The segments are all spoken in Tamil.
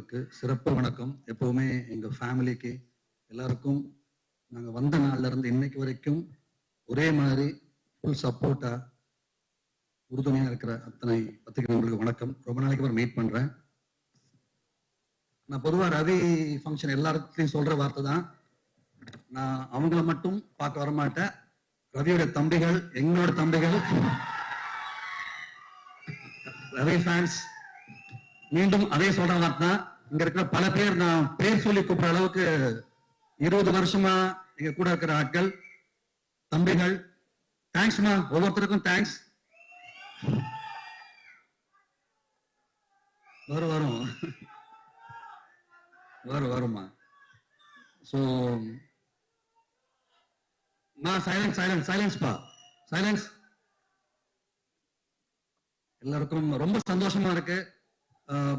அவர்களுக்கு சிறப்பு வணக்கம். எப்பவுமே எங்கள் ஃபேமிலிக்கு எல்லாருக்கும் நாங்கள் வந்த நாள்லேருந்து இன்னைக்கு வரைக்கும் ஒரே மாதிரி ஃபுல் சப்போர்ட்டாக உறுதுணையாக இருக்கிற அத்தனை பத்திரிகை நண்பர்களுக்கு வணக்கம். ரொம்ப நாளைக்கு அப்புறம் மீட் பண்ணுறேன் நான் பொதுவாக ரவி ஃபங்க்ஷன் எல்லாருக்கையும் சொல்கிற வார்த்தை தான். நான் அவங்கள மட்டும் பார்க்க வரமாட்டேன். ரவியோட தம்பிகள் எங்களோட தம்பிகள் ரவி ஃபேன்ஸ் மீண்டும் அதே சொல்ற வார்த்தை இங்க இருக்கிற பல பேர் நான் பேர் சொல்லி கூப்பிடுற அளவுக்கு இருபது வருஷமா இங்க கூட இருக்கிற ஆட்கள் தம்பிகள். தேங்க்ஸ்மா ஒவ்வொருத்தருக்கும் தேங்க்ஸ் வரும் வரும். வரும் வரும்மா. ஸோ நான் சைலன்ஸ் சைலன்ஸ் சைலன்ஸ் பா. சைலன்ஸ் எல்லாருக்கும் ரொம்ப சந்தோஷமா இருக்கு.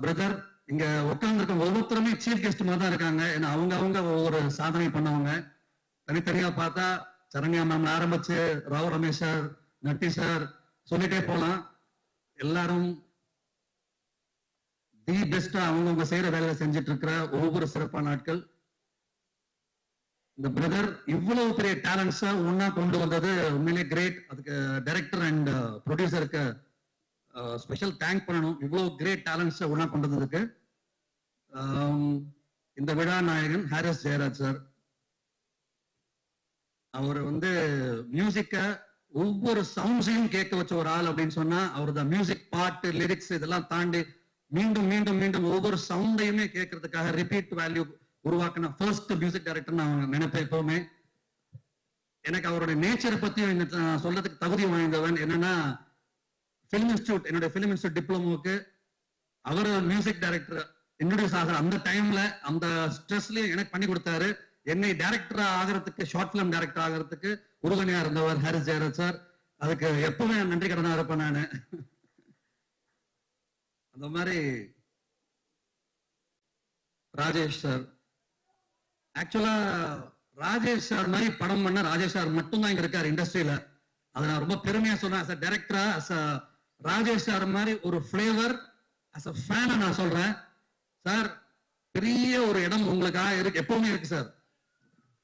பிரதர் இங்க உட்கார்ந்துருக்க ஒவ்வொருத்தருமே சீஃப் கெஸ்ட் மாதிரி தான் இருக்காங்க. ஏன்னா அவங்க அவங்க ஒவ்வொரு சாதனை பண்ணவங்க. தனித்தனியா பார்த்தா சரண்யா மேம் ஆரம்பிச்சு ராவ் ரமேஷ் சார் நட்டி சார் சொல்லிட்டே போலாம். எல்லாரும் தி பெஸ்டா அவங்கவுங்க செய்யற வேலையை செஞ்சுட்டு இருக்கிற ஒவ்வொரு சிறப்பான நாட்கள் இந்த பிரதர் இவ்வளவு பெரிய டேலண்ட்ஸா ஒன்னா கொண்டு வந்தது உண்மையிலே கிரேட் அதுக்கு டைரக்டர் அண்ட் ப்ரொடியூசருக்கு ஸ்பெஷல் தேங்க் பண்ணணும். இவ்வளவு கிரேட் டேலண்ட்ஸை ஒன்னா கொண்டு வந்ததுக்கு. இந்த விழா நாயகன் ஹாரிஸ் ஜெயராஜ் சார். அவர் வந்து மியூசிக்க ஒவ்வொரு சவுண்ட்ஸையும் கேட்க வச்ச ஒரு ஆள் அப்படின்னு சொன்னா அவர் தான் மியூசிக் பாட்டு லிரிக்ஸ் இதெல்லாம் தாண்டி மீண்டும் மீண்டும் மீண்டும் ஒவ்வொரு சவுண்டையுமே கேட்கறதுக்காக ரிப்பீட் வேல்யூ உருவாக்கின ஃபர்ஸ்ட் மியூசிக் டைரக்டர் நான் நினைப்பேன் எப்பவுமே. எனக்கு அவருடைய நேச்சரை பத்தி சொல்றதுக்கு தகுதி வாய்ந்தவன் என்னன்னா ஃபிலிம் இன்ஸ்டியூட் என்னுடைய பிலிம் இன்ஸ்டியூட் டிப்ளமோக்கு அவர் மியூசிக் டைரக்டர் இன்ட்ரடியூஸ் ஆகிற அந்த டைம்ல அந்த ஸ்ட்ரெஸ்லயும் எனக்கு பண்ணி கொடுத்தாரு. என்னை டைரக்டர் ஆகிறதுக்கு ஷார்ட் பிலிம் டைரக்டர் ஆகிறதுக்கு உறுதுணையா இருந்தவர் ஹாரிஸ் ஜெயராஜ் சார். அதுக்கு எப்பவுமே நன்றி கடனா இருப்பேன் நானு. அந்த மாதிரி ராஜேஷ் சார். ஆக்சுவலா ராஜேஷ் சார் மாதிரி படம் பண்ண ராஜேஷ் சார் மட்டும்தான் இங்க இருக்காரு இண்டஸ்ட்ரியில அதை நான் ரொம்ப பெருமையா சொன்னேன் அஸ் அ டைரக்டரா அஸ் அ ராஜேஷ் சார் மாதிரி ஒரு ஃபிளேவர் அஸ் அ ஃபேனை நான் சொல்றேன். சார் பெரிய ஒரு இடம் உங்களுக்காக இருக்கு. எப்பவுமே இருக்கு சார்.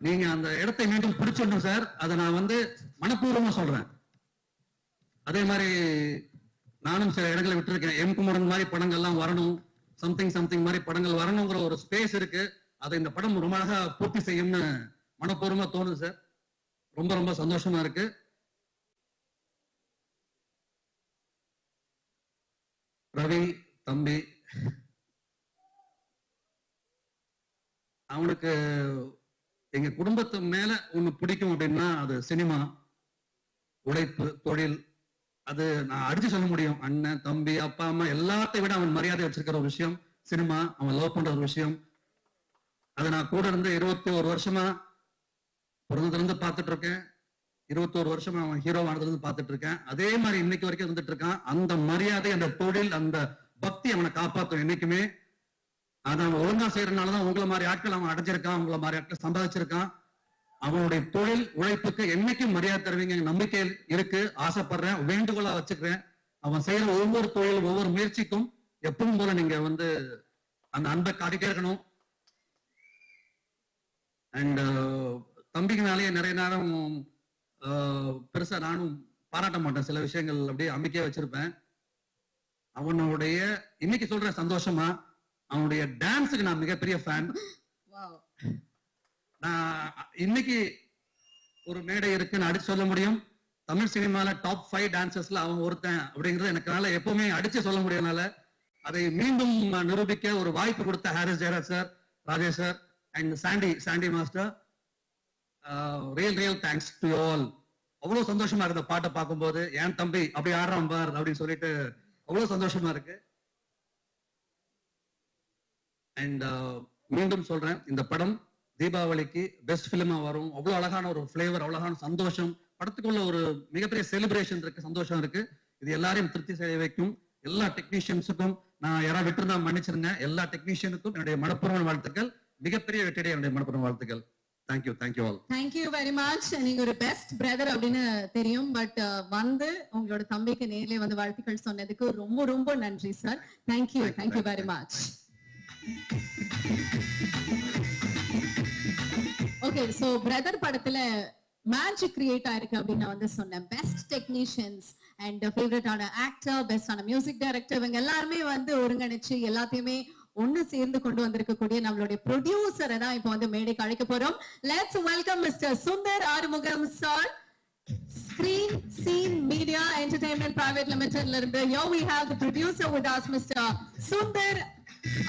நீங்க அந்த இடத்தை மீண்டும் பிடிச்சிடணும் சார். அதை நான் வந்து மனப்பூர்வமா சொல்றேன். அதே மாதிரி நானும் சில இடங்களை விட்டுருக்கேன். எம் குமரன் மாதிரி படங்கள்லாம் வரணும். சம்திங் சம்திங் மாதிரி படங்கள் வரணுங்கிற ஒரு ஸ்பேஸ் இருக்கு. அதை இந்த படம் ரொம்ப அழகா பூர்த்தி செய்யும்னு மனப்பூர்வமா தோணுது சார். ரொம்ப ரொம்ப சந்தோஷமா இருக்கு. ரவி தம்பி அவனுக்கு எங்க குடும்பத்து மேல ஒண்ணு பிடிக்கும் அப்படின்னா அது சினிமா உழைப்பு தொழில். அது நான் அடிச்சு சொல்ல முடியும். அண்ணன் தம்பி அப்பா அம்மா எல்லாத்தையும் விட அவன் மரியாதை வச்சிருக்கிற ஒரு விஷயம். சினிமா அவன் லவ் பண்ற ஒரு விஷயம். அதை நான் கூட இருந்து இருபத்தி ஒரு வருஷமா பிறந்ததுலேருந்து பார்த்துட்டு இருக்கேன். இருபத்தோரு வருஷமா அவன் ஹீரோ ஆனதுல பார்த்துட்டு இருக்கேன். அதே மாதிரி இன்னைக்கு வரைக்கும் இருந்துட்டு இருக்கான். அந்த மரியாதை அந்த தொழில் அந்த பக்தி அவனை காப்பாற்றும் என்னைக்குமே அதை அவன் ஒழுங்கா செய்யறதுனாலதான் உங்களை மாதிரி ஆட்கள் அவன் அடைஞ்சிருக்கான் உங்களை மாதிரி ஆட்கள் சம்பாதிச்சிருக்கான். அவனுடைய தொழில் உழைப்புக்கு என்னைக்கும் மரியாதை தருவீங்க நம்பிக்கை இருக்கு ஆசைப்படுறேன் வேண்டுகோளா வச்சுக்கிறேன். அவன் செய்யற ஒவ்வொரு தொழில் ஒவ்வொரு முயற்சிக்கும் எப்பவும் போல நீங்க வந்து அந்த அன்பை காட்டிட்டே இருக்கணும். அண்ட் uh, தம்பிங்கனாலேயே நிறைய நேரம் uh, பெருசா நானும் பாராட்ட மாட்டேன். சில விஷயங்கள் அப்படியே அமைக்க வச்சிருப்பேன். அவனுடைய இன்னைக்கு சொல்றேன் சந்தோஷமா அவனுடைய டான்ஸுக்கு நான் மிகப்பெரிய ஃபேன் நான் இன்னைக்கு ஒரு மேடை இருக்குன்னு அடிச்சு சொல்ல முடியும். தமிழ் சினிமால டாப் ஃபைவ் டான்சர்ஸ்ல அவன் ஒருத்தன் அப்படிங்கறது எனக்குனால எப்பவுமே அடிச்சு சொல்ல முடியனால அதை மீண்டும் நிரூபிக்க ஒரு வாய்ப்பு கொடுத்த Harris Jayaraj sir Rajesh sir and Sandy Sandy master real real thanks to all அவ்வளவு சந்தோஷமா இருக்கு இந்த பாட்டை பார்க்கும்போது என் தம்பி அப்படி ஆடுறான் பார் அப்படின்னு சொல்லிட்டு அவ்வளவு சந்தோஷமா இருக்கு. அண்ட் மீண்டும் சொல்றேன் இந்த படம் தீபாவளிக்கு பெஸ்ட் பிலிமா வரும். அவ்வளவு அழகான ஒரு ஃபிளேவர் அழகான சந்தோஷம். படத்துக்குள்ள ஒரு மிகப்பெரிய செலிப்ரேஷன் இருக்கு சந்தோஷம் இருக்கு. இது எல்லாரையும் திருப்தி செய்ய வைக்கும். எல்லா டெக்னீஷியன்ஸுக்கும் நான் யாராவது விட்டுருந்தா மன்னிச்சிருங்க. எல்லா டெக்னீஷியனுக்கும் என்னுடைய மனப்பூர்வ வாழ்த்துக்கள். மிகப்பெரிய வெற்றியடைய என்னுடைய மனப்பூர்வ வாழ்த்துக்கள். Thank you thank you all thank you very much நீங்க ஒரு பெஸ்ட் பிரதர் அப்படின்னு தெரியும். பட் வந்து உங்களோட தம்பிக்கு நேர்லயே வந்து வாழ்த்துக்கள் சொன்னதுக்கு ரொம்ப ரொம்ப நன்றி sir thank you thank you very much okay so brother படத்துல மேஜிக் கிரியேட் ஆயிருக்கு அப்படின்னு நான் வந்து சொன்னேன். பெஸ்ட் டெக்னீஷியன்ஸ் அண்ட் ஃபேவரட்டான ஆக்டர் பெஸ்டான மியூசிக் டைரக்டர் இவங்க எல்லாருமே வந்து ஒருங்கிணைச்சு எல்லாத்தையுமே ஒண்ணு சேர்ந்து கொண்டு வந்திருக்கக்கூடிய நம்மளுடைய ப்ரொடியூசரை தான் இப்போ வந்து மேடைக்கு அழைக்க போறோம். Let's welcome mister Sundar Arumugam sir screen scene media entertainment private லிமிடெட்ல இருந்து yo we have the producer with us mister Sundar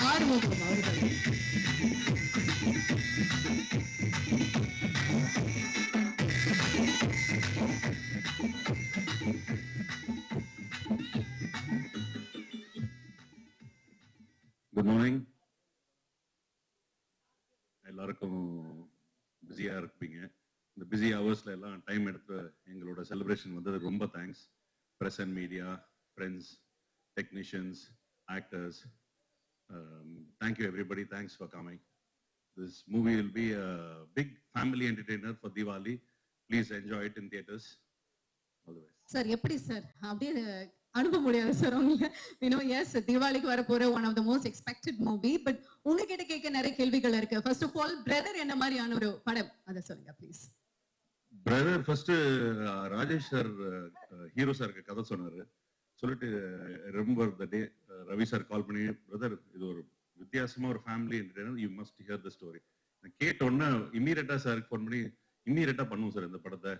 Arumugam அவர்கள் குட் மார்னிங் எல்லாருக்கும் பிஸியா இருப்பீங்க. இந்த பிஸி ஹவர்ஸ்ல எல்லாம் டைம் எடுத்து எங்களோட செலிப்ரேஷன் வந்தது ரொம்ப thanks press and media friends technicians actors thank you everybody thanks for coming this movie will be a big family entertainer for Deepavali please enjoy it in theatres all the best sir எப்படி சார் அப்படியே அனுப்ப முடியாது சார் உங்களை. யூனோ எஸ் தீபாவளிக்கு வர போற one of the most expected movie but உங்ககிட்ட கேட்க நிறைய கேள்விகள் இருக்கு. ஃபர்ஸ்ட் ஆஃப் ஆல் பிரதர் என்ன மாதிரியான ஒரு படம்? அதை சொல்லுங்க please brother first Rajesh sir hero சாருக்கு கதை சொன்னாரு. சொல்லிட்டு remember the day Ravi sir call பண்ணி பிரதர் இது ஒரு வித்தியாசமா ஒரு family you must hear the story கேட்ட உடனே இம்மீடியட்டா சாருக்கு ஃபோன் பண்ணி இம்மீடியட்டா பண்ணுவோம் சார் இந்த படத்தை.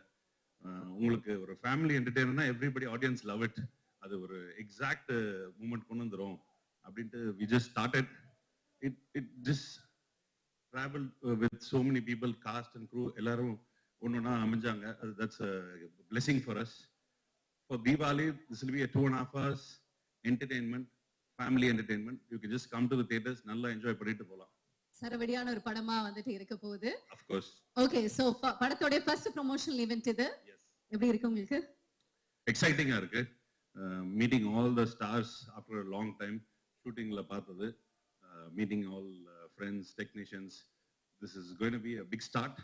உங்களுக்கு ஒரு ஃபேமிலி என்டர்டைனர்னா எவ்ரிபடி ஆடியன்ஸ் லவ் இட் அது ஒரு எக்ஸாக்ட் மூமெண்ட் கொண்டு வந்துரும். அப்படின்ட்டு we just started it it just travel with so many many cast and and எல்லாரும் எல்லாரும் ஒன்றா அமைஞ்சாங்க. அது that's blessing for us For Diwali, this will be a two and a half hours entertainment, family entertainment. You can just come to the theaters, நல்லா என்ஜாய் பண்ணிட்டு போலாம். சரவடியான ஒரு படமா வந்துட்டு இருக்க போகுது Of course, ஓகே சோ படத்தோட ஃபர்ஸ்ட் ப்ரொமோஷனல் ஈவென்ட் இது. எப்படி இருக்கு உங்களுக்கு எக்ஸைட்டிங்கா இருக்கு meeting all the stars after long time ஷூட்டிங்ல பார்த்தது meeting all friends technicians this is going to be a big start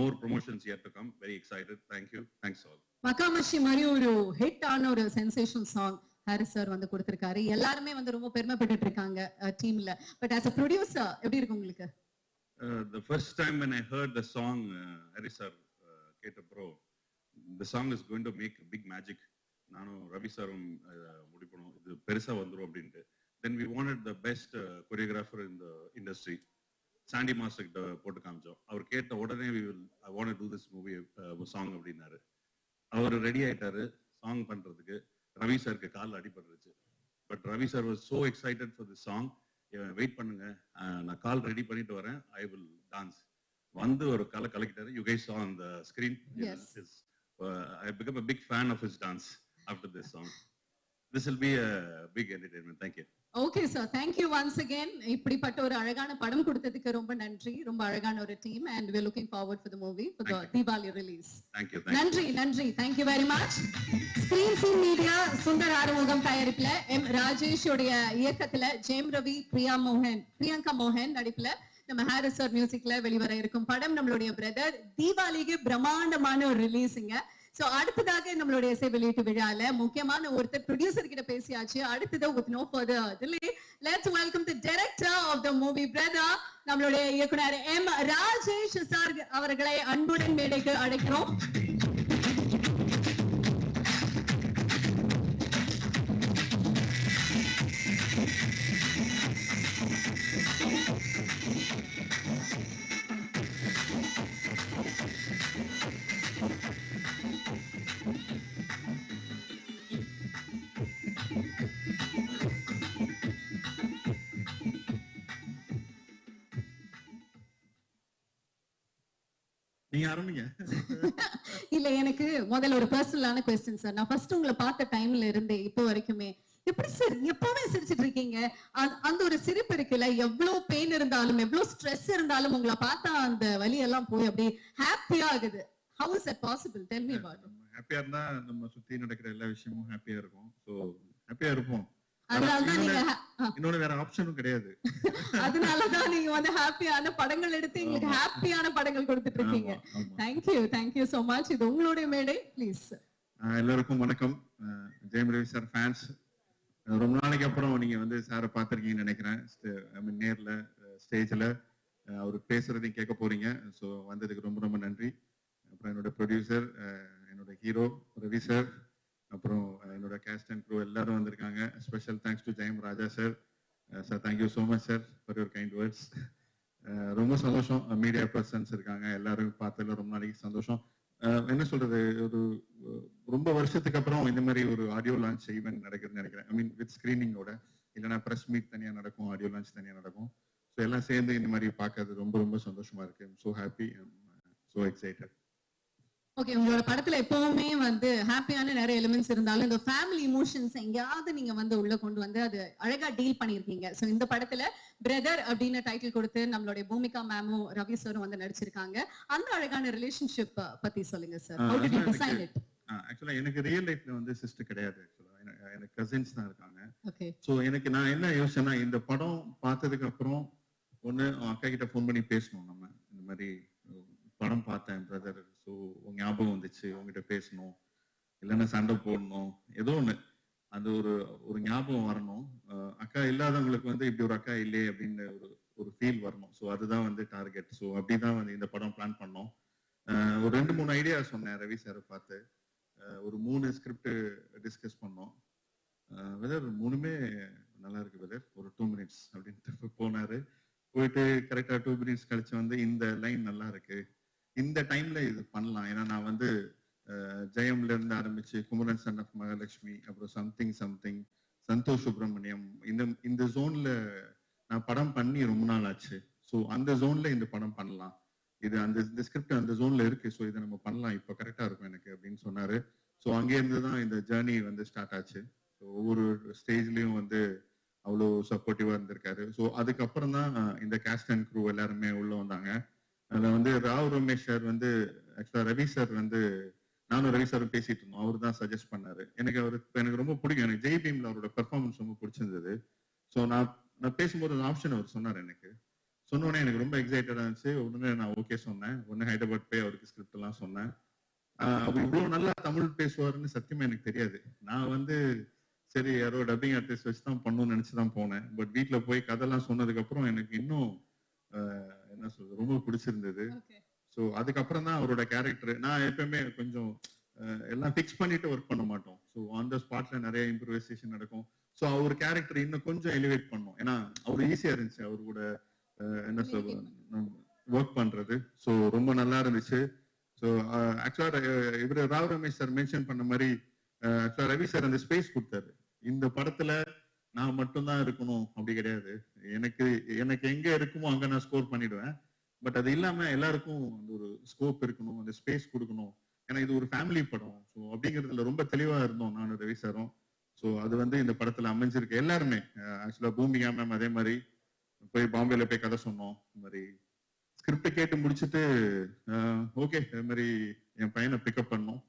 more promotions yet to come very excited thank you thanks all Makkamishi மாதிரி ஒரு ஹிட் ஆன ஒரு சென்சேஷன் சாங் ஹாரிஸ் சார் வந்து கொடுத்திருக்காரு. எல்லாருமே வந்து ரொம்ப பெருமைப்பட்டுட்டு இருக்காங்க டீம்ல பட் ஆஸ் அ ப்ரொடியூசர் எப்படி இருக்கு உங்களுக்கு? the first time when I heard the song, sir, uh, Keta Pro, the song is going to make a big magic. நானும் ரவி சாரும் முடிப்பணும் இது பெருசா வந்துரும் அப்படின்ட்டு. Then we wanted the best choreographer in the industry Sandy master கிட்ட போட்டு காமிச்சோம். அவர் கேட்ட உடனே we will I want to this movie song அப்படின்னாரு. அவர் ரெடி ஆயிட்டாரு சாங் பண்றதுக்கு. ரவி சாருக்கு கால் அடிபட்டுருச்சு. But Ravi sir was so excited for this song wait பண்ணுங்க. நான் கால் ரெடி பண்ணிட்டு வரேன். ஐ வில் டான்ஸ் வந்து ஒரு கலை கலக்கிட்டாரு. You guys on the screen. I became a big fan of his dance after this song this will be a big thank you. Okay sir thank you once again இப்படிப்பட்ட ஒரு அழகான படம் கொடுத்ததுக்கு ரொம்ப நன்றி. ரொம்ப அழகான ஒரு team and we looking forward for the movie for the Deepavali release நன்றி நன்றி. Thank you very much screen scene media Sundar Arumugam தயாரிப்புல M Rajesh உடைய இயக்கத்துல ஜெயம் ரவி பிரியா மோகன் பிரியங்கா மோகன் நடிப்புல நம்ம ஹாரிஸ் சார் மியூசிக்ல வெளிவர இருக்கும் படம் நம்மளுடைய பிரதர் தீபாவளிக்கு பிரம்மாண்டமான ஒரு ரிலீஸுங்க சோ அடுத்ததாக நம்மளுடைய இசை வெளியீட்டு விழால முக்கியமான ஒருத்தர் ப்ரொடியூசர் கிட்ட பேசியாச்சு. அடுத்தது with no further delay let's welcome the director of the movie brother நம்மளுடைய இயக்குனர் எம் ராஜேஷ் சார் அவர்களை அன்புடன் மேடைக்கு அழைக்கிறோம். நீங்க ஆரம்பிங்க. இல்ல எனக்கு முதல்ல ஒரு பர்சனலான கொஸ்டின் சார் நான் ஃபர்ஸ்ட் உங்களை பார்த்த டைம்ல இருந்தே இப்போ வரைக்குமே. எப்படி சார் எப்பவுமே சிரிச்சிட்டு இருக்கீங்க? அந்த- ஒரு சிரிப்பு இருக்குல்ல எவ்வளவு பெயின் இருந்தாலும் எவ்வளவு ஸ்ட்ரெஸ் இருந்தாலும் உங்களை பார்த்தா அந்த வலி எல்லாம் போய் அப்படியே ஹாப்பியா ஆகுது. How is it possible tell me about ஹாப்பியா இருந்தா நம்ம சுத்தி நடக்கிற எல்லா விஷயமும் ஹாப்பியா இருக்கும். சோ ஹாப்பியா இருப்போம். இன்னொன்னு- வேற ஆப்ஷனும் கிடையாது. அதனால தான் நீங்க வந்து ஹாப்பியான படங்கள் எடுத்து எங்களுக்கு ஹாப்பியான படங்கள் கொடுத்துட்டு இருக்கீங்க. தேங்க்யூ தேங்க்யூ so மச் இது உங்களுடைய மேடை ப்ளீஸ் எல்லாருக்கும் வணக்கம். ஜெயம் ரவி சார் ஃபேன்ஸ் ரொம்ப நாளைக்கு அப்புறம் நீங்க வந்து சாரை பார்த்துருக்கீங்கன்னு நினைக்கிறேன். நேர்ல ஸ்டேஜ்ல அவர் பேசுறதையும் கேட்க போறீங்க. ஸோ வந்ததுக்கு ரொம்ப ரொம்ப நன்றி. அப்புறம் என்னோட ப்ரொடியூசர் என்னோட ஹீரோ ரவி சார் அப்புறம் என்னோட கேஸ்ட் அண்ட் க்ரூ எல்லாரும் வந்திருக்காங்க. Special thanks to Jayam Raja sir sir thank you so much sir for your kind words ரொம்ப சந்தோஷம். மீடியா பர்சன்ஸ் இருக்காங்க. எல்லாரும் பார்த்ததுல ரொம்ப நாளைக்கு சந்தோஷம். Uh, என்ன சொல்றது? ஒரு ரொம்ப வருஷத்துக்கு அப்புறம் இந்த மாதிரி ஒரு ஆடியோ லான்ச் ஈவெண்ட் நடக்குதுன்னு நினைக்கிறேன். ஐ மீன் வித் ஸ்கிரீனிங்கோட இல்லைன்னா ப்ரெஸ் மீட் தனியாக நடக்கும் ஆடியோ லான்ச் தனியாக நடக்கும். ஸோ எல்லாம் சேர்ந்து இந்த மாதிரி பார்க்கறது ரொம்ப ரொம்ப சந்தோஷமா இருக்கு. So happy so excited okay உங்களோட படத்துல எப்பவுமே வந்து ஹாப்பியான நிறைய எலிமெண்ட்ஸ் இருந்தாலும் இந்த ஃபேமிலி இமோஷன்ஸ் எங்கேயாவது நீங்க வந்து உள்ள கொண்டு வந்து அது அழகா டீல் பண்ணியிருக்கீங்க. ஸோ இந்த படத்துல பிரதர் அப்படின்னு டைட்டில் கொடுத்து நம்மளுடைய பூமிகா மேமும் ரவி சாரும் வந்து நடிச்சிருக்காங்க. அந்த அழகான ரிலேஷன்ஷிப் பத்தி சொல்லுங்க sir ah, how did you அதான் டிசைன் எனக்கு- இட் ஆக்சுவலா எனக்கு ரியல் லைஃப்ல வந்து சிஸ்டர் கிடையாது ஆக்சுவலா எனக்கு கசின்ஸ் தான் இருக்காங்க. ஓகே ஸோ எனக்கு நான் என்ன யோசிச்சேன்னா இந்த படம் பார்த்ததுக்கு அப்புறம் ஒன்று அக்கா கிட்ட ஃபோன் பண்ணி பேசணும் நம்ம. இந்த மாதிரி படம் பார்த்தேன் பிரதர் ஸோ உங்க ஞாபகம் வந்துச்சு உங்ககிட்ட பேசணும் இல்லைன்னா சண்டை போடணும் ஏதோ ஒன்று அந்த ஒரு ஒரு ஞாபகம் வரணும். அக்கா இல்லாதவங்களுக்கு வந்து இப்படி ஒரு அக்கா இல்லையே அப்படின்னு ஒரு ஒரு ஃபீல் வரணும். ஸோ அதுதான் வந்து டார்கெட் ஸோ அப்படிதான் வந்து இந்த படம் பிளான் பண்ணோம். அஹ், ஒரு ரெண்டு மூணு ஐடியா சொன்னேன் ரவி சாரை பார்த்து. ஒரு மூணு ஸ்கிரிப்ட் டிஸ்கஸ் பண்ணோம். வெதர் மூணுமே நல்லா இருக்கு வெதர் ஒரு டூ மினிட்ஸ் அப்படின்ட்டு போனாரு. போயிட்டு கரெக்டா டூ மினிட்ஸ் கழிச்சு வந்து இந்த லைன் நல்லா இருக்கு. இந்த டைம்ல இது பண்ணலாம். ஏன்னா நான் வந்து அஹ், ஜெயம்ல இருந்து ஆரம்பிச்சு குமரன் சன் ஆஃப் மகாலட்சுமி அப்புறம் சம்திங் சம்திங் சந்தோஷ் சுப்பிரமணியம் இந்த இந்த ஜோன்ல நான் படம் பண்ணி ரொம்ப நாள் ஆச்சு. ஸோ அந்த ஜோன்ல இந்த படம் பண்ணலாம். இது அந்த இந்த ஸ்கிரிப்ட் அந்த ஜோன்ல இருக்கு. ஸோ இதை நம்ம பண்ணலாம். இப்போ கரெக்டா இருக்கும் எனக்கு அப்படின்னு சொன்னாரு. ஸோ அங்கேருந்து தான் இந்த ஜேர்னி வந்து ஸ்டார்ட் ஆச்சு. ஸோ ஒவ்வொரு ஸ்டேஜ்லயும் வந்து அவ்வளோ சப்போர்ட்டிவா இருந்திருக்காரு. ஸோ அதுக்கப்புறம் தான் இந்த கேஸ்ட் அண்ட் க்ரூ எல்லாருமே உள்ள வந்தாங்க. அதில் வந்து ராவ் ரமேஷ் சார் வந்து ஆக்சுவலா ரவி சார் வந்து நானும் ரவி சாரும் பேசிட்டு இருந்தோம். அவர் தான் சஜஸ்ட் பண்ணாரு. எனக்கு அவர் எனக்கு ரொம்ப பிடிக்கும். எனக்கு ஜெய் பீம்ல அவரோட பெர்ஃபார்மன்ஸ் ரொம்ப பிடிச்சிருந்தது. ஸோ நான் நான் பேசும்போது அந்த ஆப்ஷன் அவர் சொன்னார் எனக்கு. சொன்ன எனக்கு ரொம்ப எக்ஸைட்டடா இருந்துச்சு. உடனே நான் ஓகே சொன்னேன். உடனே ஹைதராபாத் போய் அவருக்கு ஸ்கிரிப்ட் எல்லாம் சொன்னேன். அவர் இவ்வளவு நல்லா தமிழ் பேசுவாருன்னு சத்தியமா எனக்கு தெரியாது. நான் வந்து சரி யாரோ டப்பிங் ஆர்டிஸ்ட் வச்சு தான் பண்ணணும்னு நினைச்சு தான் போனேன். பட் வீட்டில் போய் கதைலாம் சொன்னதுக்கு அப்புறம் எனக்கு இன்னும் என்ன சொல்றது ரொம்ப பிடிச்சிருந்தது. ஸோ அதுக்கப்புறம் தான் அவரோட கேரக்டர் நான் எப்பவுமே கொஞ்சம் எல்லாம் ஃபிக்ஸ் பண்ணிட்டு ஒர்க் பண்ண மாட்டோம். ஸோ ஆன் த ஸ்பாட்ல நிறைய இம்ப்ரூவைசேஷன் நடக்கும். ஸோ அவர் கேரக்டர் இன்னும் கொஞ்சம் எலிவேட் பண்ணும். ஏன்னா அவர் ஈஸியா இருந்துச்சு. அவர் கூட என்ன சொல்றது ஒர்க் பண்றது. ஸோ ரொம்ப நல்லா இருந்துச்சு. ஸோ ஆக்சுவலா இவர் ராவ் ரமேஷ் சார் மென்ஷன் பண்ண மாதிரி ஆக்சுவலா ரவி சார் அந்த ஸ்பேஸ் கொடுத்தாரு. இந்த படத்துல நான் மட்டும்தான் இருக்கணும் அப்படி கிடையாது. எனக்கு எனக்கு எங்க இருக்குமோ அங்க நான் ஸ்கோர் பண்ணிடுவேன். பட் அது இல்லாம எல்லாருக்கும் அந்த ஒரு ஸ்கோப் இருக்கணும் அந்த ஸ்பேஸ் கொடுக்கணும். ஏன்னா இது ஒரு ஃபேமிலி படம். ஸோ அப்படிங்கிறதுல ரொம்ப தெளிவா இருந்தோம் நானும் ரவி சாரும். ஸோ அது வந்து இந்த படத்துல அமைஞ்சிருக்கு. எல்லாருமே ஆக்சுவலா பூமிகா மேம் அதே மாதிரி போய் பாம்பேல போய் கதை சொன்னோம். இந்த மாதிரி ஸ்கிரிப்ட் கேட்டு முடிச்சுட்டு ஓகே இது மாதிரி என் பையனை பிக்கப் பண்ணோம்.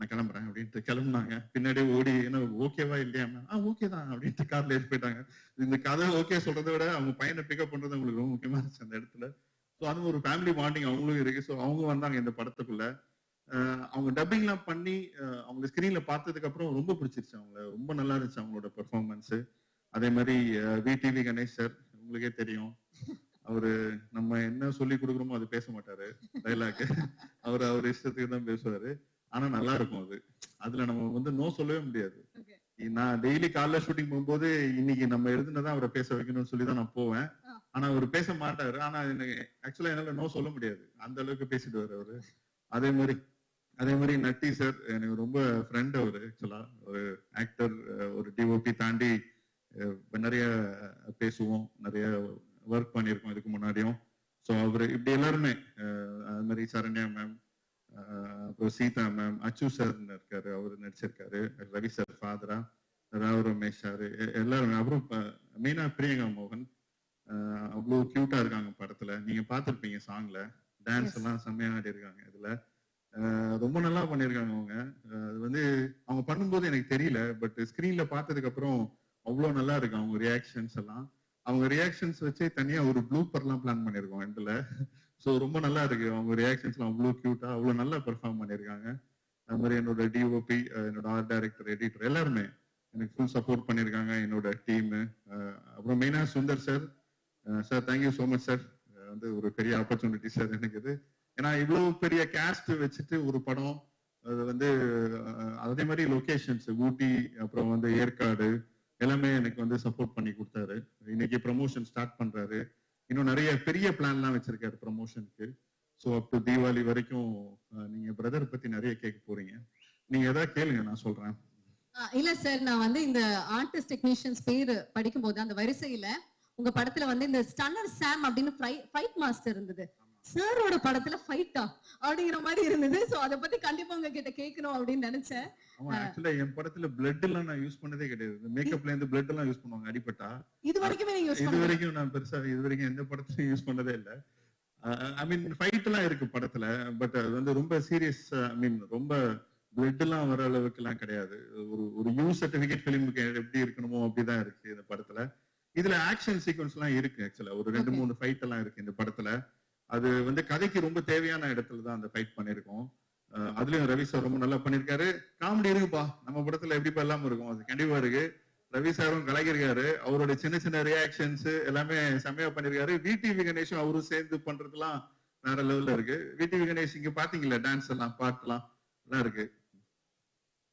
நான் கிளம்புறேன் அப்படின்ட்டு கிளம்புனாங்க. பின்னாடியே ஓடி என்ன ஓகேவா இல்லையா? ஆ ஓகே தான் அப்படின்ட்டு கார்ல ஏறி போயிட்டாங்க. இந்த கதை ஓகே சொல்றதை விட அவங்க பையனை பிக்கப் பண்றது அவங்களுக்கு ரொம்ப முக்கியமா இருந்துச்சு அந்த இடத்துல. ஸோ அது ஒரு ஃபேமிலி பாண்டிங் அவங்களும் இருக்கு. ஸோ அவங்க வந்தாங்க இந்த படத்துக்குள்ள. அஹ் அவங்க டப்பிங்லாம் பண்ணி அஹ் அவங்க ஸ்கிரீன்ல பார்த்ததுக்கு அப்புறம் ரொம்ப பிடிச்சிருச்சு அவங்கள. ரொம்ப நல்லா இருந்துச்சு அவங்களோட பெர்ஃபார்மன்ஸ் அதே மாதிரி வி டிவி கணேஷ் சார் உங்களுக்கே தெரியும். அவரு நம்ம என்ன சொல்லி கொடுக்குறோமோ அது பேச மாட்டாரு. டைலாக் அவர் அவர் இஷ்டத்துக்கு தான் பேசுவாரு. ஆனா நல்லா இருக்கும் அது. அதுல நம்ம வந்து நோ சொல்லவே முடியாது. நான் டெய்லி காலைல ஷூட்டிங் போகும்போது இன்னைக்கு நம்ம எழுதுனதான் அவரை பேச வைக்கணும்னு சொல்லி தான் நான் போவேன். ஆனா அவர் பேச மாட்டாரு. ஆனா எனக்கு ஆக்சுவலா என்னால நோ சொல்ல முடியாது. அந்த அளவுக்கு பேசிடுவாரு அவரு. அதே மாதிரி அதே மாதிரி நட்டி சார் எனக்கு ரொம்ப ஃப்ரெண்ட் அவரு ஆக்சுவலா ஒரு ஆக்டர் ஒரு டிஓபி தாண்டி நிறைய பேசுவோம். நிறைய ஒர்க் பண்ணியிருக்கோம் இதுக்கு முன்னாடியும். ஸோ அவர் இப்படி எல்லாருமே அது மாதிரி சரண்யா மேம் அப்புறம் சீதா மேம் அச்சு சார் இருக்காரு அவர் நடிச்சிருக்காரு. ரவி சார் ஃபாதரா ராவ் ரமேஷ் சார் எல்லாருமே அப்புறம் மெயினா பிரியங்கா மோகன். அஹ், அவ்வளோ கியூட்டா இருக்காங்க படத்துல. நீங்க பார்த்திருப்பீங்க சாங்ல டான்ஸ். எல்லாம் செம்மையா ஆடி இருக்காங்க இதுல ரொம்ப நல்லா பண்ணியிருக்காங்க அவங்க. அது வந்து அவங்க பண்ணும்போது எனக்கு தெரியல பட் ஸ்கிரீன்ல பார்த்ததுக்கு அப்புறம் அவ்வளோ நல்லா இருக்கு. அவங்க ரியாக்ஷன்ஸ் எல்லாம். அவங்க ரியாக்ஷன்ஸ் வச்சே தனியா ஒரு ப்ளூப்பர்லாம் பிளான் பண்ணியிருக்கோம் எண்டில் ஸோ ரொம்ப நல்லா இருக்கு. அவங்க ரியாக்ஷன்ஸ்லாம் அவ்வளோ க்யூட்டா அவ்வளோ நல்லா பெர்ஃபார்ம் பண்ணியிருக்காங்க அது மாதிரி என்னோட டிஓபி என்னோட ஆர்ட் டைரக்டர் எடிட்டர் எல்லாருமே எனக்கு ஃபுல் சப்போர்ட் பண்ணியிருக்காங்க என்னோட டீமு அப்புறம் மெயினா Sundar sir sir thank you so much sir வந்து ஒரு பெரிய ஆப்பர்ச்சுனிட்டி சார் எனக்கு இது. ஏன்னா இவ்வளவு பெரிய கேஸ்ட் வச்சுட்டு ஒரு படம் அது வந்து அதே மாதிரி லொகேஷன்ஸ் ஊட்டி அப்புறம் வந்து ஏற்காடு எல்லாமே எனக்கு வந்து சப்போர்ட் பண்ணி கொடுத்தாரு. இன்னைக்கு ப்ரமோஷன் ஸ்டார்ட் பண்றாரு. இன்னும் நிறைய பெரிய பிளான்லாம் வச்சிருக்காரு ப்ரமோஷனுக்கு ஸோ அப் டு தீபாவளி வரைக்கும் நீங்க பிரதர் பத்தி நிறைய கேட்க போறீங்க. நீங்க ஏதாவது கேளுங்க நான் சொல்றேன். இல்ல சார் நான் வந்து இந்த ஆர்டிஸ்ட் டெக்னீஷியன்ஸ் பேரு படிக்கும்போது அந்த வரிசையில உங்க படத்துல வந்து இந்த ஸ்டன்னர் சாம் அப்படின்னு ஃபைட் மாஸ்டர் இருந்தது. சாரோட படத்துல ஃபைட்டா அப்படிங்கிற மாதிரி இருந்தது. சோ அத பத்தி கண்டிப்பா உங்ககிட்ட கேட்கணும் அப்படின்னு நினைச்சேன். ஆமா ஆக்சுவலா என் படத்துல பிளட் எல்லாம் நான் யூஸ் பண்ணதே கிடையாது. மேக்கப்ல இருந்து பிளட் எல்லாம் யூஸ் பண்ணுவாங்க அடிபட்டா. இது வரைக்குமே நீங்க யூஸ் இது வரைக்கும் நான் பெருசா இது வரைக்கும் எந்த படத்துலயும் யூஸ் பண்ணதே இல்ல. ஐ மீன் ஃபைட் எல்லாம் இருக்கு படத்துல பட் அது வந்து ரொம்ப சீரியஸ் ஐ மீன் ரொம்ப பிளட் எல்லாம் வர அளவுக்கு எல்லாம் கிடையாது. ஒரு ஒரு யூ சர்டிபிகேட் பிலிமுக்கு எப்படி இருக்கணுமோ அப்படிதான் இருக்கு இந்த படத்துல. இதுல ஆக்ஷன் சீக்வன்ஸ் எல்லாம் இருக்கு ஆக்சுவலா ஒரு ரெண்டு. மூணு ஃபைட் எல்லாம் இருக்கு இந்த படத்துல. அது வந்து கதைக்கு ரொம்ப தேவையான இடத்துல தான் அந்த ஃபைட் பண்ணிருக்கோம் அதுலயும் ரவி சார் ரொம்ப நல்லா பண்ணிருக்காரு காமெடி இருக்குப்பா. நம்ம படத்துல எப்படிப்பா இல்லாம இருக்கும். அது கண்டிப்பா இருக்கு. ரவி சாரும் கலகிருக்காரு அவரோட சின்ன சின்ன ரியாக்ஷன்ஸ் எல்லாமே செம்மையா பண்ணிருக்காரு விடிவி கணேஷும் அவரும் சேர்ந்து பண்றதுலாம் வேற லெவல்ல இருக்கு. விடிவி கணேஷ் இங்க பாத்தீங்களா டான்ஸ் எல்லாம் பாட்டுலாம் எல்லாம் இருக்கு.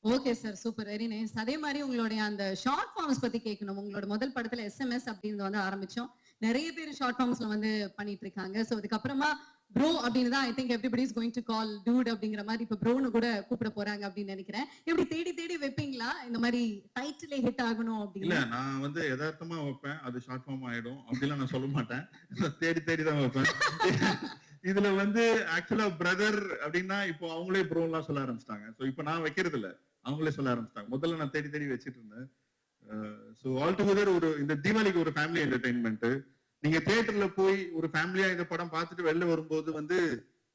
Okay sir super very nice அதே மாதிரி உங்களுடைய அந்த ஷார்ட் ஃபார்ம்ஸ் பத்தி கேட்கணும். உங்களோட முதல் படத்துல எஸ்எம்எஸ் அப்படின்னு வந்து ஆரம்பிச்சோம். நிறைய பேர் ஷார்ட் ஃபார்ம்ஸ்ல வந்து பண்ணிட்டு இருக்காங்க சோ அதுக்கப்புறமா ப்ரோ அப்படின்னு தான் I think everybody is going to call dude அப்படிங்கிற மாதிரி இப்போ ப்ரோன்னு கூட கூப்பிட போறாங்க அப்படின்னு நினைக்கிறேன். எப்படி தேடி தேடி வைப்பீங்களா? இந்த மாதிரி டைட்டிலே ஹிட் ஆகணும் இல்ல நான் வந்து யதார்த்தமா வைப்பேன். அது ஷார்ட் ஃபார்ம் ஆயிடும். அப்படிலாம் நான் சொல்ல மாட்டேன். தேடி தேடி தான் வைப்பேன். இதுல வந்து ஆக்சுவலா பிரதர் அப்படின்னா இப்போ அவங்களே ப்ரோ எல்லாம் சொல்ல ஆரம்பிச்சிட்டாங்க. சோ இப்போ நான் வைக்கிறது இல்ல. அவங்களே சொல்ல ஆரம்பிச்சிட்டாங்க. முதல்ல நான் தேடி தேடி வச்சிட்டு இருந்தேன். ஸோ ஆல் டுகெதர் ஒரு இந்த தீபாவளிக்கு ஒரு ஃபேமிலி என்டர்டைன்மெண்ட் நீங்க தியேட்டர்ல போய் ஒரு ஃபேமிலியா இந்த படம் பார்த்துட்டு வெளில வரும்போது வந்து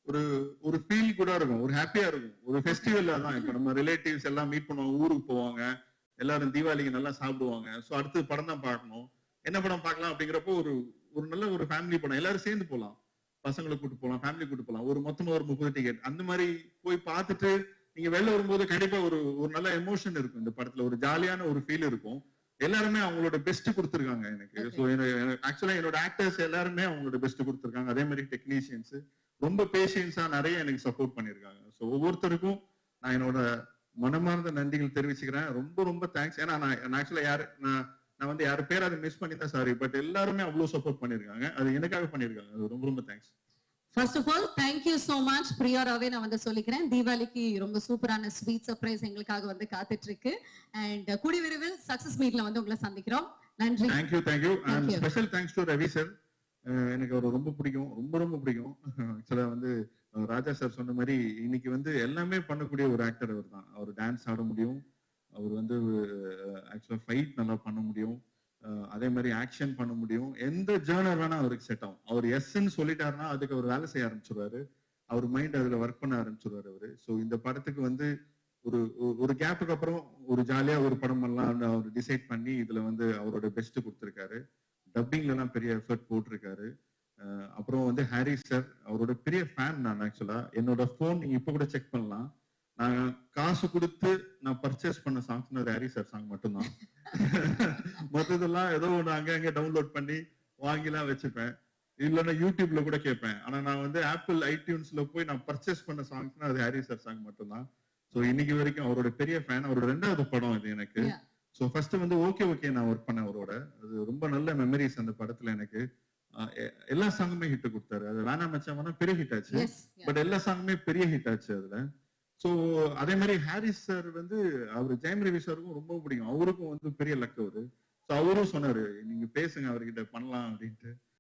ஒரு ஒரு ஃபீல் கூட இருக்கும். ஒரு ஹாப்பியா இருக்கும். ஒரு ஃபெஸ்டிவல் தான். இப்ப நம்ம ரிலேட்டிவ்ஸ் எல்லாம் மீட் பண்ணுவாங்க ஊருக்கு போவாங்க. எல்லாரும் தீபாவளிக்கு நல்லா சாப்பிடுவாங்க. ஸோ அடுத்து படம் தான் பார்க்கணும். என்ன படம் பார்க்கலாம் அப்படிங்கிறப்போ ஒரு ஒரு நல்ல ஒரு ஃபேமிலி படம். எல்லாரும் சேர்ந்து போகலாம் பசங்களை கூட்டு போகலாம் ஃபேமிலி கூட்டு போகலாம் ஒரு மொத்தமா ஒரு முப்பது டிக்கெட் அந்த மாதிரி போய் பார்த்துட்டு நீங்க வெளில வரும்போது கண்டிப்பா ஒரு ஒரு நல்ல எமோஷன் இருக்கும். இந்த படத்துல ஒரு ஜாலியான ஒரு ஃபீல் இருக்கும். எல்லாருமே அவங்களோட பெஸ்ட் கொடுத்துருக்காங்க எனக்கு. ஸோ ஆக்சுவலா என்னோட ஆக்டர்ஸ் எல்லாருமே அவங்களோட பெஸ்ட் கொடுத்துருக்காங்க. அதே மாதிரி டெக்னீஷியன்ஸ் ரொம்ப பேஷியன்ஸா நிறைய எனக்கு சப்போர்ட் பண்ணிருக்காங்க. ஸோ ஒவ்வொருத்தருக்கும் நான் என்னோட மனமார்ந்த நன்றிகள் தெரிவிச்சுக்கிறேன். ரொம்ப ரொம்ப தேங்க்ஸ் ஏன்னா நான் ஆக்சுவலா யாரு நான் நான் வந்து யார் பேர் அதை மிஸ் பண்ணி தான் சாரி பட் எல்லாருமே அவ்வளவு சப்போர்ட் பண்ணிருக்காங்க. அது எனக்காக பண்ணிருக்காங்க. அது ரொம்ப ரொம்ப thanks first of all thank you so much பிரியாராவே நான் வந்து சொல்லிக்கிறேன். தீபாவளிக்கு ரொம்ப சூப்பரான ஸ்வீட் சர்ப்ரைஸ் எங்களுக்காக வந்து காத்துட்டு இருக்கு அண்ட் கூடி விரைவில் சக்சஸ் மீட்ல வந்து உங்களை சந்திக்கிறோம். நன்றி. Thank you thank you and. Special thanks to Ravi sir எனக்கு அவர் ரொம்ப பிடிக்கும். ரொம்ப ரொம்ப பிடிக்கும். ஆக்சுவலா வந்து அஹ், ராஜா சார் சொன்ன மாதிரி இன்னைக்கு வந்து எல்லாமே பண்ணக்கூடிய ஒரு ஆக்டர் அவர் தான் அவர் டான்ஸ் ஆட முடியும். அவர் வந்து ஆக்சுவலா ஃபைட் நல்லா பண்ண முடியும். அதே மாதிரி ஆக்ஷன் பண்ண முடியும். எந்த ஜேர்னர் வேணா அவருக்கு செட் ஆகும். அவர் எஸ்ன்னு சொல்லிட்டாருன்னா அதுக்கு அவர் வேலை செய்ய ஆரம்பிச்சிருவாரு. அவர் மைண்ட் அதுல ஒர்க் பண்ண ஆரம்பிச்சிருவாரு அவரு. ஸோ இந்த படத்துக்கு வந்து ஒரு ஒரு- கேப்புக்கு அப்புறம் ஒரு ஜாலியா ஒரு படம் எல்லாம் அவர் டிசைட் பண்ணி இதுல வந்து அவரோட பெஸ்ட் கொடுத்துருக்காரு. டப்பிங்ல எல்லாம் பெரிய எஃபர்ட் போட்டிருக்காரு. அப்புறம் வந்து ஹாரி சார் அவரோட பெரிய ஃபேன் நான் ஆக்சுவலா என்னோட ஃபோன் நீங்க இப்ப கூட செக் பண்ணலாம். நான் காசு கொடுத்து நான் பர்ச்சேஸ் பண்ண சாங்ஸ் அது ஹாரி சார் சாங் மட்டும்தான். மத்ததெல்லாம் ஏதோ ஒண்ணு அங்க அங்க டவுன்லோட் பண்ணி வாங்கிலாம் வச்சுப்பேன். இல்லைன்னா யூடியூப்ல கூட கேட்பேன். ஆனா நான் வந்து ஆப்பிள் ஐடியூன்ஸ்ல போய் நான் பர்ச்சேஸ் பண்ண சாங்ஸ்னா அது ஹாரி சார் சாங் மட்டும்தான். ஸோ இன்னைக்கு வரைக்கும் அவரோட பெரிய ஃபேன் அவரோட ரெண்டாவது படம் இது எனக்கு. ஸோ ஃபர்ஸ்ட் வந்து ஓகே ஓகே நான் ஒர்க் பண்ணேன் அவரோட. அது ரொம்ப நல்ல மெமரிஸ் அந்த படத்துல எனக்கு. எல்லா சாங்குமே ஹிட் கொடுத்தாரு. அது வேணா மச்சான் வேணா பெரிய ஹிட் ஆச்சு. பட் எல்லா சாங்குமே பெரிய ஹிட் ஆச்சு அதுல. சோ அதே மாதிரி ஹாரிஸ் சார் வந்து அவர் ஜெயம் ரவி சாருக்கும் ரொம்ப பிடிக்கும். அவருக்கும் வந்து பெரிய லக் அவரு. ஸோ அவரும் சொன்னாரு நீங்க பேசுங்க அவர்கிட்ட பண்ணலாம் அப்படின்ட்டு.